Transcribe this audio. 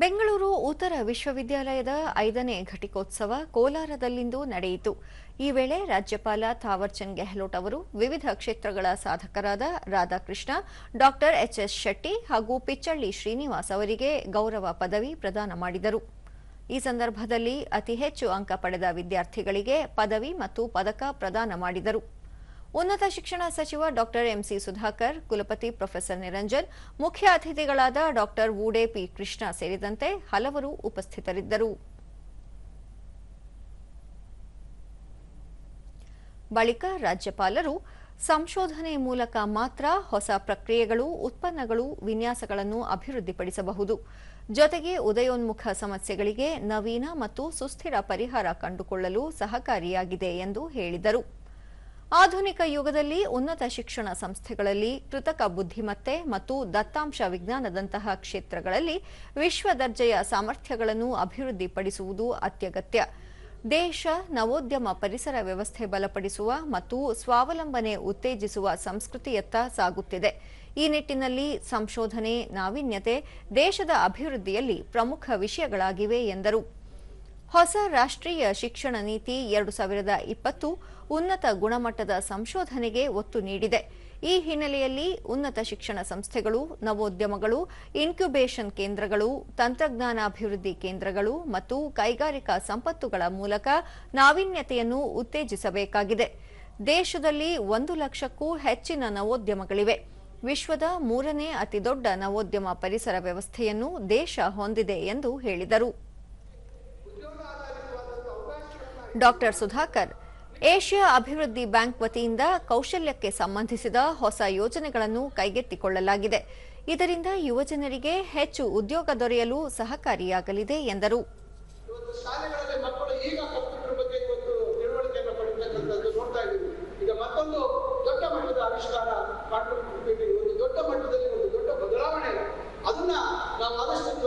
ಬೆಂಗಳೂರು ಉತ್ತರ ವಿಶ್ವವಿದ್ಯಾಲಯದ ಐದನೇ ಘಟಿಕೋತ್ಸವ ಕೋಲಾರದಲ್ಲಿಂದು ನಡೆಯಿತು. ಈ ವೇಳೆ ರಾಜ್ಯಪಾಲ ಥಾವರ್ಚಂದ್ ಗೆಹ್ಲೋಟ್ ಅವರು, ವಿವಿಧ ಕ್ಷೇತ್ರಗಳ ಸಾಧಕರಾದ ರಾಧಾಕೃಷ್ಣ ಡಾ ಎಚ್ಎಸ್ ಶೆಟ್ಟಿ ಹಾಗೂ ಪಿಚ್ಚಳ್ಳಿ ಶ್ರೀನಿವಾಸ್ ಅವರಿಗೆ ಗೌರವ ಪದವಿ ಪ್ರದಾನ ಮಾಡಿದರು. ಈ ಸಂದರ್ಭದಲ್ಲಿ ಅತಿ ಹೆಚ್ಚು ಅಂಕ ಪಡೆದ ವಿದ್ಯಾರ್ಥಿಗಳಿಗೆ ಪದವಿ ಮತ್ತು ಪದಕ ಪ್ರದಾನ ಮಾಡಿದರು. ಉನ್ನತ ಶಿಕ್ಷಣ ಸಚಿವ ಡಾಕ್ಟರ್ ಎಂಸಿ ಸುಧಾಕರ್, ಕುಲಪತಿ ಪ್ರೊಫೆಸರ್ ನಿರಂಜನ್, ಮುಖ್ಯ ಅತಿಥಿಗಳಾದ ಡಾಕ್ಟರ್ ವೂಡೆ ಪಿ ಕೃಷ್ಣ ಸೇರಿದಂತೆ ಹಲವರು ಉಪಸ್ಥಿತರಿದ್ದರು. ಬಳಿಕ ರಾಜ್ಯಪಾಲರು ಸಂಶೋಧನೆ ಮೂಲಕ ಮಾತ್ರ ಹೊಸ ಪ್ರಕ್ರಿಯೆಗಳು, ಉತ್ಪನ್ನಗಳು, ವಿನ್ಯಾಸಗಳನ್ನು ಅಭಿವೃದ್ಧಿಪಡಿಸಬಹುದು. ಜೊತೆಗೆ ಉದಯೋನ್ಮುಖ ಸಮಸ್ಯೆಗಳಿಗೆ ನವೀನ ಮತ್ತು ಸುಸ್ಥಿರ ಪರಿಹಾರ ಕಂಡುಕೊಳ್ಳಲು ಸಹಕಾರಿಯಾಗಿದೆ ಎಂದು ಹೇಳಿದರು. ಆಧುನಿಕ ಯುಗದಲ್ಲಿ ಉನ್ನತ ಶಿಕ್ಷಣ ಸಂಸ್ಥೆಗಳಲ್ಲಿ ಕೃತಕ ಬುದ್ಧಿಮತ್ತೆ ಮತ್ತು ದತ್ತಾಂಶ ವಿಜ್ಞಾನದಂತಹ ಕ್ಷೇತ್ರಗಳಲ್ಲಿ ವಿಶ್ವ ದರ್ಜೆಯ ಸಾಮರ್ಥ್ಯಗಳನ್ನು ಅಭಿವೃದ್ಧಿಪಡಿಸುವುದು ಅತ್ಯಗತ್ಯ. ದೇಶ ನವೋದ್ಯಮ ಪರಿಸರ ವ್ಯವಸ್ಥೆ ಬಲಪಡಿಸುವ ಮತ್ತು ಸ್ವಾವಲಂಬನೆ ಉತ್ತೇಜಿಸುವ ಸಂಸ್ಕೃತಿಯತ್ತ ಸಾಗುತ್ತಿದೆ. ಈ ನಿಟ್ಟಿನಲ್ಲಿ ಸಂಶೋಧನೆ, ನಾವೀನ್ಯತೆ ದೇಶದ ಅಭಿವೃದ್ಧಿಯಲ್ಲಿ ಪ್ರಮುಖ ವಿಷಯಗಳಾಗಿವೆ ಎಂದರು. ಹೊಸ ರಾಷ್ಟ್ರೀಯ ಶಿಕ್ಷಣ ನೀತಿ ಎರಡು ಸಾವಿರದ ಇಪ್ಪತ್ತು ಉನ್ನತ ಗುಣಮಟ್ಟದ ಸಂಶೋಧನೆಗೆ ಒತ್ತು ನೀಡಿದೆ. ಈ ಹಿನ್ನೆಲೆಯಲ್ಲಿ ಉನ್ನತ ಶಿಕ್ಷಣ ಸಂಸ್ಥೆಗಳು, ನವೋದ್ಯಮಗಳು, ಇನ್ಕ್ಯುಬೇಷನ್ ಕೇಂದ್ರಗಳು, ತಂತ್ರಜ್ಞಾನಾಭಿವೃದ್ಧಿ ಕೇಂದ್ರಗಳು ಮತ್ತು ಕೈಗಾರಿಕಾ ಸಂಪತ್ತುಗಳ ಮೂಲಕ ನಾವೀನ್ಯತೆಯನ್ನು ಉತ್ತೇಜಿಸಬೇಕಾಗಿದೆ. ದೇಶದಲ್ಲಿ ಒಂದು ಲಕ್ಷಕ್ಕೂ ಹೆಚ್ಚಿನ ನವೋದ್ಯಮಗಳಿವೆ. ವಿಶ್ವದ ಮೂರನೇ ಅತಿದೊಡ್ಡ ನವೋದ್ಯಮ ಪರಿಸರ ವ್ಯವಸ್ಥೆಯನ್ನು ದೇಶ ಹೊಂದಿದೆ ಎಂದು ಹೇಳಿದರು. ಡಾಕ್ಟರ್ ಸುಧಾಕರ್, ಏಷ್ಯಾ ಅಭಿವೃದ್ಧಿ ಬ್ಯಾಂಕ್ ವತಿಯಿಂದ ಕೌಶಲ್ಯಕ್ಕೆ ಸಂಬಂಧಿಸಿದ ಹೊಸ ಯೋಜನೆಗಳನ್ನು ಕೈಗೆತ್ತಿಕೊಳ್ಳಲಾಗಿದೆ. ಇದರಿಂದ ಯುವಜನರಿಗೆ ಹೆಚ್ಚು ಉದ್ಯೋಗ ದೊರೆಯಲು ಸಹಕಾರಿಯಾಗಲಿದೆ ಎಂದರು. ಅದನ್ನ ನಾವು ಆದಷ್ಟು